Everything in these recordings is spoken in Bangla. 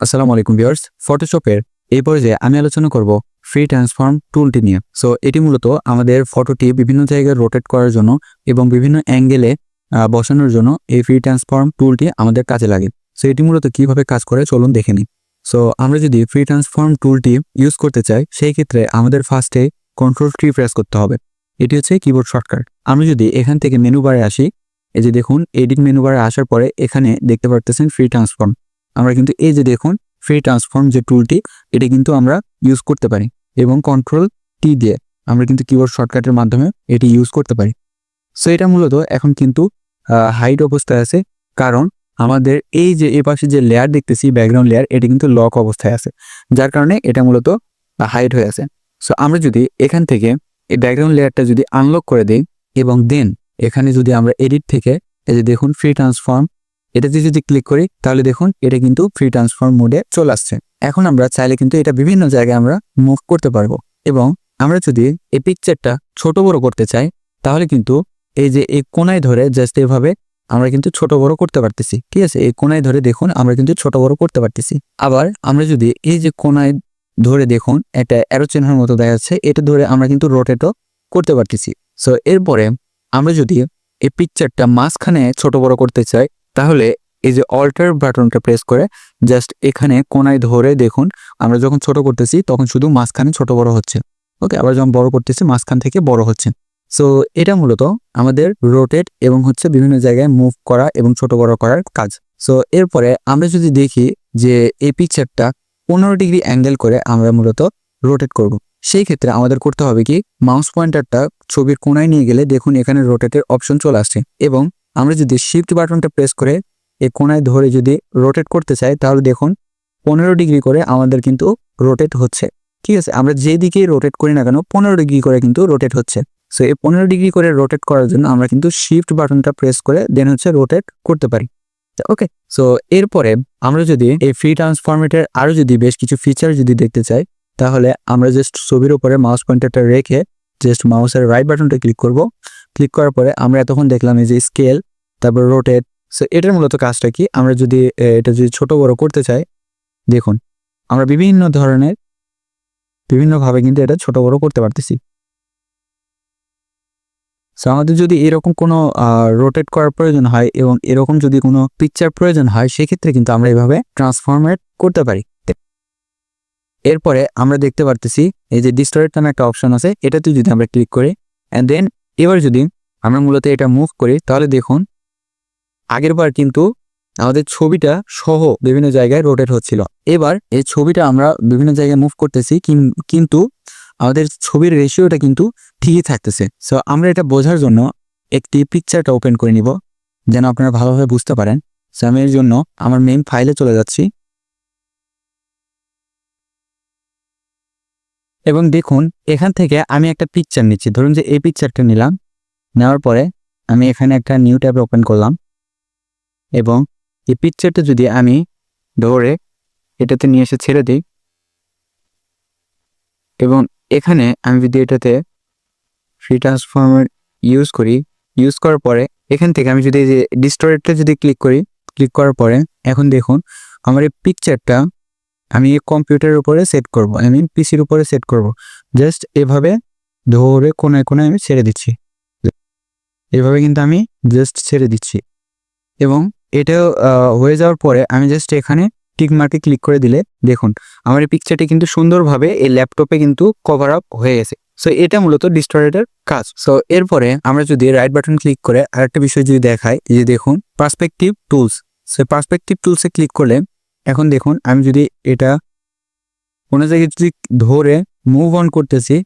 আসসালামু আলাইকুম ভিউয়ার্স ফটোশপের এই পর্যায়ে আমি আলোচনা করব ফ্রি ট্রান্সফর্ম টুলটি নিয়ে। সো এটি মূলত আমাদের ফটোটি বিভিন্ন জায়গায় রোটেট করার জন্য এবং বিভিন্ন অ্যাঙ্গেলে বসানোর জন্য এই ফ্রি ট্রান্সফর্ম টুলটি আমাদের কাজে লাগে। সো এটি মূলত কীভাবে কাজ করে চলুন দেখে নিই। সো আমরা যদি ফ্রি ট্রান্সফর্ম টুলটি ইউজ করতে চাই, সেই ক্ষেত্রে আমাদের ফার্স্টে কন্ট্রোল ট্রি প্রেস করতে হবে। এটি হচ্ছে কিবোর্ড শর্টকাট আমরা যদি এখান থেকে মেনু বারে আসি, এই যে দেখুন এডিট মেনু বারে আসার পরে এখানে দেখতে পারতেছেন ফ্রি ট্রান্সফর্ম আমরা কিন্তু এই যে দেখুন ফ্রি ট্রান্সফর্ম যে টুলটি এটা কিন্তু আমরা ইউজ করতে পারি এবং কন্ট্রোল টি দিয়ে আমরা কিন্তু কিবোর্ড শর্টকাটের মাধ্যমে এটি ইউজ করতে পারি। সো এটা মূলত এখন কিন্তু হাইট অবস্থায় আছে। কারণ আমাদের এই যে এ পাশে যে লেয়ার দেখতেছি ব্যাকগ্রাউন্ড লেয়ার এটা কিন্তু লক অবস্থায় আছে। যার কারণে এটা মূলত হাইট হয়ে আছে। সো আমরা যদি এখান থেকে এই ব্যাকগ্রাউন্ড লেয়ারটা যদি আনলক করে দিই এবং দেন এখানে যদি আমরা এডিট থেকে, এই যে দেখুন ফ্রি ট্রান্সফর্ম এটাতে যদি ক্লিক করি, তাহলে দেখুন এটা কিন্তু ফ্রি ট্রান্সফর্ম মোডে চলে আসছে। এখন আমরা চাইলে কিন্তু এটা বিভিন্ন জায়গায় আমরা মুভ করতে পারব। এবং আমরা যদি এই পিকচারটা ছোট বড় করতে চাই, তাহলে কিন্তু এই যে এই কোনায় ধরে জাস্ট এভাবে আমরা কিন্তু ছোট বড় করতে পারতেছি। ঠিক আছে? এই কোনায় ধরে দেখুন আমরা কিন্তু ছোট বড় করতে পারতেছি। আবার আমরা যদি এই যে কোনায় ধরে দেখুন একটা অ্যারো চিহ্নের মতো দেখা যাচ্ছে, এটা ধরে আমরা কিন্তু রোটেটও করতে পারতেছি। সো এরপরে আমরা যদি এই পিকচারটা মাঝখানে ছোট বড় করতে চাই তাহলে এই যে অল্টার বাটনটা প্রেস করে জাস্ট এখানে কোনায় ধরে দেখুন, আমরা যখন ছোট করতেছি তখন শুধু মাঝখানে ছোট বড় হচ্ছে। ওকে আবার যখন বড় করতেছি মাঝখান থেকে বড় হচ্ছে। সো এটা মূলত আমাদের রোটেট এবং হচ্ছে বিভিন্ন জায়গায় মুভ করা এবং ছোট বড় করার কাজ। সো এরপরে আমরা যদি দেখি যে এই পিকচারটা পনেরো ডিগ্রি অ্যাঙ্গেল করে আমরা মূলত রোটেট করব। সেই ক্ষেত্রে আমাদের করতে হবে কি মাউস পয়েন্টারটা ছবির কোনায় নিয়ে গেলে দেখুন এখানে রোটেটের অপশন চলে আসছে এবং আমরা যদি শিফট বাটনটা প্রেস করে এই কোনায় ধরে যদি রোটেট করতে চাই, তাহলে দেখুন পনেরো ডিগ্রি করে আমাদের কিন্তু রোটেট হচ্ছে। ঠিক আছে? আমরা যে দিকেই রোটেট করি না কেন, পনেরো ডিগ্রি করে কিন্তু রোটেট হচ্ছে। সো এই পনেরো ডিগ্রি করে রোটেট করার জন্য আমরা কিন্তু শিফট বাটনটা প্রেস করে দেন হচ্ছে রোটেট করতে পারি। ওকে সো এরপরে আমরা যদি এই ফ্রি ট্রান্সফরমেটের আরও যদি বেশ কিছু ফিচার যদি দেখতে চাই, তাহলে আমরা জাস্ট ছবির উপরে মাউস পয়েন্টারটা রেখে জাস্ট মাউসের রাইট বাটনটা ক্লিক করব। ক্লিক করার পরে আমরা এতক্ষণ দেখলাম এই যে স্কেল তারপর রোটেট সো এটার মূলত কাজটা কি? আমরা যদি এটা যদি ছোট বড় করতে চাই, দেখুন, আমরা বিভিন্ন ধরনের, বিভিন্নভাবে কিন্তু এটা ছোট বড় করতে পারতেছি। সো আমাদের যদি এরকম কোনো রোটেট করার প্রয়োজন হয় এবং এরকম যদি কোনো পিকচার প্রয়োজন হয়, সেক্ষেত্রে কিন্তু আমরা এভাবে ট্রান্সফরমেট করতে পারি। এরপরে আমরা দেখতে পারতেছি, এই যে ডিস্টোরেট নামে একটা অপশন আছে এটাতে যদি আমরা ক্লিক করি অ্যান্ড দেন এবার যদি আমরা মূলত এটা মুভ করি, তাহলে দেখুন, আগের বার কিন্তু আমাদের ছবিটা সহ বিভিন্ন জায়গায় রোটেট হচ্ছিল। এবার এই ছবিটা আমরা বিভিন্ন জায়গায় মুভ করতেছি, কিন- কিন্তু আমাদের ছবির রেশিওটা কিন্তু ঠিকই থাকতেছে। সো আমরা এটা বোঝার জন্য একটি পিকচারটা ওপেন করে নিব, যেন আপনারা ভালোভাবে বুঝতে পারেন। সো আমি এর জন্য আমার মেইন ফাইলে চলে যাচ্ছি। এবং দেখুন, এখান থেকে আমি একটা পিকচার নিচ্ছি। ধরুন যে এই পিকচারটা নিলাম। নেওয়ার পরে আমি এখানে একটা নিউ ট্যাব ওপেন করলাম। এবং এই পিকচারটা যদি আমি ধরে এটাতে নিয়ে এসে ছেড়ে দিই এবং এখানে আমি যদি এটাতে ফ্রি ট্রান্সফর্মার ইউজ করি ইউজ করার পরে এখান থেকে আমি যদি যে ডিস্টোরেটটা যদি ক্লিক করি ক্লিক করার পরে এখন দেখুন, আমার এই পিকচারটা আমি কম্পিউটারের উপরে সেট করব আমি পিসির উপরে সেট করব। জাস্ট এভাবে ধরে কোনায় কোনায় আমি ছেড়ে দিচ্ছি। এভাবে কিন্তু আমি জাস্ট ছেড়ে দিচ্ছি। এবং এটা হয়ে যাওয়ার পরে আমি জাস্ট এখানে টিক মার্কে ক্লিক করে দিলে, দেখুন, আমার এই পিকচারটি কিন্তু সুন্দরভাবে এই ল্যাপটপে কিন্তু কভার আপ হয়ে গেছে। সো এটা মূলত ডিস্টোরেটের কাজ। সো এরপরে আমরা যদি রাইট বাটন ক্লিক করে আরেকটা বিষয় যদি দেখাই যে দেখুন পার্সপেক্টিভ টুলস সো পার্সপেক্টিভ টুলসে ক্লিক করলে এখন দেখুন আমি যদি এটা কোনো জায়গায় যদি ধরে মুভ অন করতেছি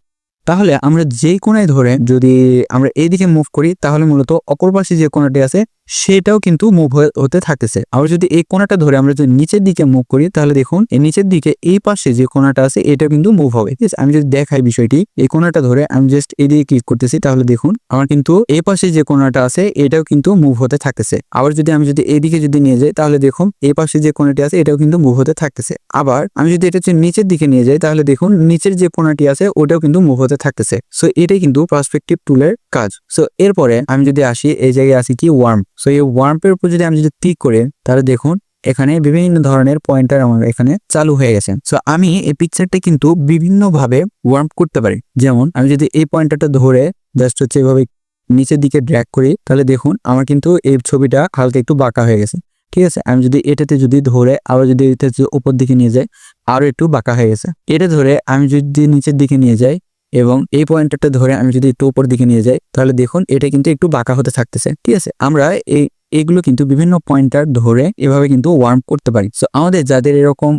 তাহলে আমরা যেই কোনায় ধরে যদি আমরা এইদিকে মুভ করি, তাহলে মূলত অপর পাশে যে কোনাটি আছে, সেটাও কিন্তু মুভ হতে থাকতেছে। আবার যদি এই কোনাটা ধরে আমরা যদি নিচের দিকে মুভ করি, তাহলে দেখুন, এই নিচের দিকে এই পাশে যে কোনাটা আছে এটা কিন্তু মুভ হবে। ঠিক আছে? আমি যদি দেখাই বিষয়টি, এই কোনাটা ধরে আমি জাস্ট এদিকে ক্লিক করতেছি, তাহলে দেখুন, আমার কিন্তু এই পাশে যে কোনাটা আছে, এটাও কিন্তু মুভ হতে থাকতেছে। আবার যদি আমি যদি এইদিকে যদি নিয়ে যাই, তাহলে দেখুন, এই পাশে যে কোনাটি আছে, এটাও কিন্তু মুভ হতে থাকতেছে। আবার আমি যদি এটা হচ্ছে নিচের দিকে নিয়ে যাই, তাহলে দেখুন, নিচের যে কোনাটি আছে, ওটাও কিন্তু মুভ হতে থাকতেছে। সো এটাই কিন্তু পার্সপেক্টিভ টুলের কাজ। সো এরপরে আমি যদি আসি, এই জায়গায় আসি কি ওয়ার্ম সো এই ওয়ার্মের উপর যদি আমি যদি ক্লিক করে, তাহলে দেখুন, এখানে বিভিন্ন ধরনের পয়েন্টার আমার এখানে চালু হয়ে গেছে। সো আমি এই পিকচারটা কিন্তু বিভিন্নভাবে ওয়ার্ম করতে পারি। যেমন, আমি যদি এই পয়েন্টারটা ধরে জাস্ট হচ্ছে এভাবে নিচের দিকে ড্র্যাগ করি, তাহলে দেখুন, আমার কিন্তু এই ছবিটা হালকা একটু বাঁকা হয়ে গেছে। ঠিক আছে? আমি যদি এটাতে যদি ধরে আবার যদি এটাতে উপর দিকে নিয়ে যাই, আরও একটু বাঁকা হয়ে গেছে। এটা ধরে আমি যদি নিচের দিকে নিয়ে যাই এবং এই পয়েন্টারটা ধরে আমি যদি একটু উপর দিকে নিয়ে যাই, তাহলে দেখুন এটা কিন্তু একটু বাঁকা হতে থাকতেছে। ঠিক আছে? আমরা এই, এগুলো কিন্তু বিভিন্ন পয়েন্টার ধরে এভাবে কিন্তু ওয়ার্ম করতে পারি। সো আমাদের যাদের এরকম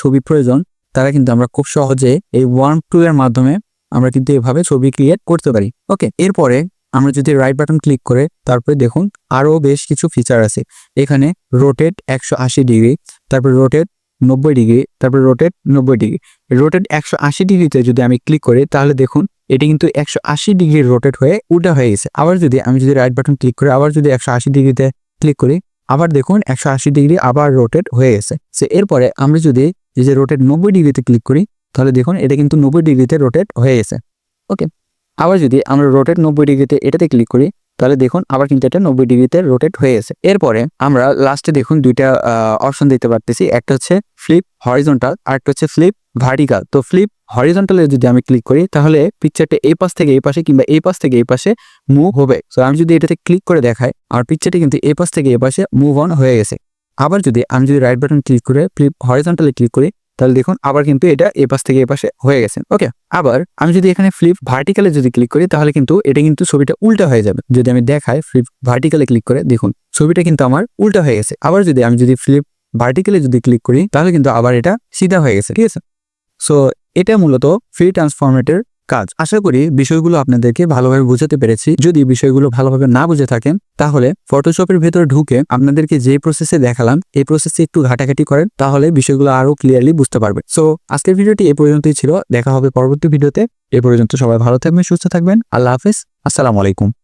ছবি প্রয়োজন, তারা কিন্তু আমরা খুব সহজে এই ওয়ার্ম টু এর মাধ্যমে আমরা কিন্তু এভাবে ছবি ক্রিয়েট করতে পারি। ওকে এরপরে আমরা যদি রাইট বাটন ক্লিক করে, তারপরে দেখুন আরও বেশ কিছু ফিচার আছে। এখানে রোটেট একশো আশি ডিগ্রি তারপর রোটেট নব্বই ডিগ্রি তারপর রোটেট নব্বই ডিগ্রি রোটেট একশো আশি ডিগ্রিতে যদি আমি ক্লিক করি, তাহলে দেখুন, এটি কিন্তু একশো আশি ডিগ্রি রোটেট হয়ে উল্টা হয়ে গেছে। আবার যদি আমি যদি রাইট বাটন ক্লিক করি, আবার যদি একশো আশি ডিগ্রিতে ক্লিক করি, আবার দেখুন, একশো আশি ডিগ্রি আবার রোটেট হয়ে গেছে। সে এরপরে আমরা যদি এই যে রোটেট নব্বই ডিগ্রিতে ক্লিক করি, তাহলে দেখুন, এটা কিন্তু নব্বই ডিগ্রিতে রোটেট হয়ে গেছে। ওকে আবার যদি আমরা রোটেট নব্বই ডিগ্রিতে এটাতে ক্লিক করি তাহলে দেখুন আবার কিন্তু এটা নব্বই ডিগ্রিতে রোটেট হয়ে গেছে। এরপরে আমরা লাস্টে দেখুন দুইটা অপশন দিতে পারতেছি। একটা হচ্ছে ফ্লিপ হরিজন্টাল আর একটা হচ্ছে ফ্লিপ ভার্টিক্যাল তো ফ্লিপ হরিজন্টালে যদি আমি ক্লিক করি, তাহলে পিকচারটা এই পাশ থেকে এই পাশে কিংবা এই পাশ থেকে এই পাশে মুভ হবে। তো আমি যদি এটাতে ক্লিক করে দেখাই আর পিকচারটি কিন্তু এই পাশ থেকে এই পাশে মুভ অন হয়ে গেছে। আবার যদি, আমি যদি রাইট বাটন ক্লিক করে ফ্লিপ হরিজন্টালে ক্লিক করি তাহলে দেখুন আবার কিন্তু এটা এ পাশ থেকে এ পাশে হয়ে গেছে। ওকে আবার আমি যদি এখানে ফ্লিপ ভার্টিক্যালে যদি ক্লিক করি, তাহলে কিন্তু এটা কিন্তু ছবিটা উল্টা হয়ে যাবে। যদি আমি দেখাই ফ্লিপ ভার্টিক্যালে ক্লিক করে, দেখুন ছবিটা কিন্তু আমার উল্টা হয়ে গেছে। আবার যদি আমি যদি ফ্লিপ ভার্টিক্যালে যদি ক্লিক করি, তাহলে কিন্তু আবার এটা সিধা হয়ে গেছে, ঠিক আছে? সো এটা মূলত ফ্রি ট্রান্সফরমেটের কাজ। আশা করি বিষয়গুলো আপনাদেরকে ভালোভাবে বোঝাতে পেরেছি। যদি বিষয়গুলো ভালোভাবে না বুঝে থাকেন, তাহলে ফটোশপের ভেতরে ঢুকে আপনাদেরকে যে প্রসেসে দেখালাম, এই প্রসেসে একটু ঘাটাঘাটি করেন, তাহলে বিষয়গুলো আরও ক্লিয়ারলি বুঝতে পারবেন। সো আজকের ভিডিওটি এ পর্যন্তই ছিল। দেখা হবে পরবর্তী ভিডিওতে। এ পর্যন্ত সবাই ভালো থাকবেন, সুস্থ থাকবেন। আল্লাহ হাফিজ। আসসালামু আলাইকুম।